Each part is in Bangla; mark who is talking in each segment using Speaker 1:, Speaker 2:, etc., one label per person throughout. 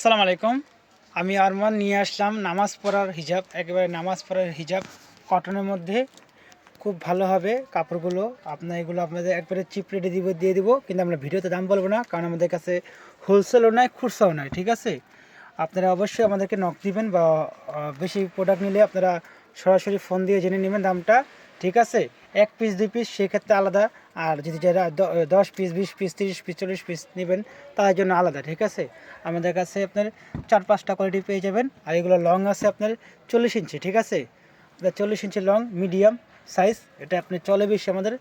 Speaker 1: আসসালামু আলাইকুম। আমি আরমান, নিয়ে আসলাম নামাজ পড়ার হিজাব, একেবারে নামাজ পড়ার হিজাব। কটনের মধ্যে খুব ভালো হবে কাপড়গুলো। আপনার এগুলো আপনাদের একবারে চিপ রেটে দিব, দিয়ে দিব। কিন্তু আমরা ভিডিওতে দাম বলব না, কারণ আমাদের কাছে হোলসেলও নয় খুচরাও নয় ঠিক আছে? আপনারা অবশ্যই আমাদেরকে নক দিবেন বা বেশি প্রোডাক্ট নিলে আপনারা সরাসরি ফোন দিয়ে জেনে নেবেন দামটা। ঠিক আছে? এক পিস দুই পিস সেক্ষেত্রে আলাদা। আর যদি যারা দশ পিস বিশ পিস তিরিশ পিস চল্লিশ পিস নেবেন, তার জন্য আলাদা, ঠিক আছে? আমাদের কাছে আপনার চার, পাঁচটা কোয়ালিটি পেয়ে যাবেন। আর এগুলো লং আছে আপনার চল্লিশ ইঞ্চি ঠিক আছে? চল্লিশ ইঞ্চি লং মিডিয়াম সাইজ এটা আপনি চলে বেশি আমাদের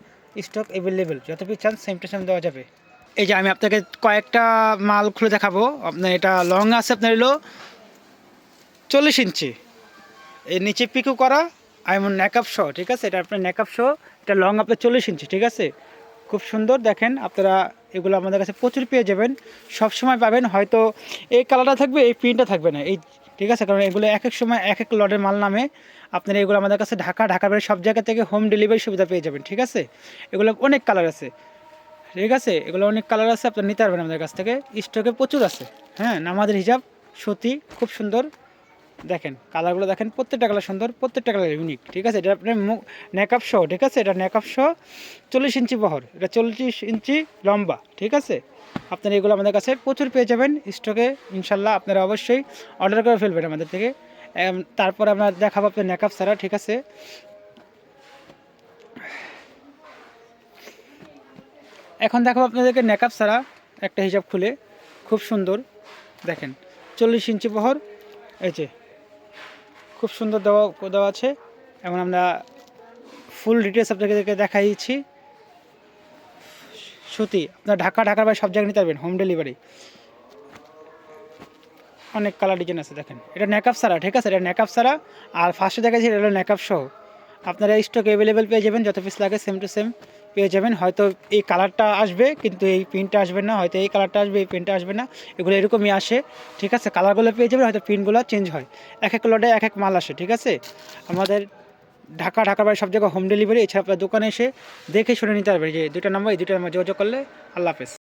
Speaker 1: স্টক অ্যাভেলেবেল যত পিস চান সেম টু সেম দেওয়া যাবে। এই যে আমি আপনাকে কয়েকটা মাল খুলে দেখাবো। আপনার এটা লং আছে আপনার হলো চল্লিশ ইঞ্চি এর নিচে পিকু করা এমন নেকআপ শো ঠিক আছে? এটা আপনার নেকআপ শো এটা লং আপনার চল্লিশ ইঞ্চি ঠিক আছে? খুব সুন্দর, দেখেন, আপনারা এগুলো আমাদের কাছে প্রচুর পেয়ে যাবেন। সব সময় পাবেন, হয়তো এই কালারটা থাকবে, এই প্রিন্টটা থাকবে না, এই, ঠিক আছে? কারণ এগুলো এক এক সময়, এক এক লটের মাল নামে আপনারা এগুলো আমাদের কাছে ঢাকা ঢাকার বাইরে সব জায়গা থেকে হোম ডেলিভারি সুবিধা পেয়ে যাবেন, ঠিক আছে? এগুলো অনেক কালার আছে, ঠিক আছে? এগুলো অনেক কালার আছে, আপনার নিতে পারবেন আমাদের কাছ থেকে। স্টকে প্রচুর আছে হ্যাঁ? নামাজের হিসাব সত্যি খুব সুন্দর। দেখেন কালারগুলো দেখেন, প্রত্যেকটা কালার সুন্দর, প্রত্যেকটা কালার ইউনিক ঠিক আছে? এটা আপনার নেকআপ শো ঠিক আছে? এটা নেকআপ শো চল্লিশ ইঞ্চি বহর, এটা চল্লিশ ইঞ্চি লম্বা, ঠিক আছে? আপনারা এগুলো আমাদের কাছে প্রচুর পেয়ে যাবেন স্টকে ইনশাল্লাহ আপনারা অবশ্যই অর্ডার করে ফেলবেন আমাদের থেকে। তারপর আমরা দেখাবো আপনার নেকআপ ছাড়া, ঠিক আছে? এখন দেখাবো আপনাদেরকে নেকআপ ছাড়া একটা হিসাব খুলে, খুব সুন্দর, দেখেন, চল্লিশ ইঞ্চি বহর, এই যে খুব সুন্দর দেওয়া দেওয়া আছে। এবং আমরা ফুল ডিটেলস আপনাদেরকে দেখাইছি সত্যি, আপনার ঢাকা, ঢাকার বাইরে সব জায়গায় নিতে পারবেন হোম ডেলিভারি অনেক কালার ডিজাইন আছে, দেখেন। এটা নেকআপ সারা ঠিক আছে? এটা নেকআপ ছাড়া, আর ফার্স্টে দেখাচ্ছি এটা হলো নেকআপ সহ আপনারা স্টক অ্যাভেলেবেল পেয়ে যাবেন, যত পিস লাগে সেম টু সেম পেয়ে যাবেন। হয়তো এই কালারটা আসবে, কিন্তু এই প্রিন্টটা আসবে না। হয়তো এই কালারটা আসবে, এই প্রিন্টটা আসবে না। এগুলো এরকমই আসে, ঠিক আছে? কালারগুলো পেয়ে যাবেন, হয়তো প্রিন্টগুলো চেঞ্জ হয়। এক এক লটে এক এক মাল আসে, ঠিক আছে? আমাদের ঢাকা ঢাকার বাইরে সব জায়গায় হোম ডেলিভারি এছাড়া আপনার দোকানে এসে দেখে শুনে নিতে পারবে যে দুটো নাম্বার এই দুটো নাম্বার যোগাযোগ করলে আল্লাহ হাফেজ।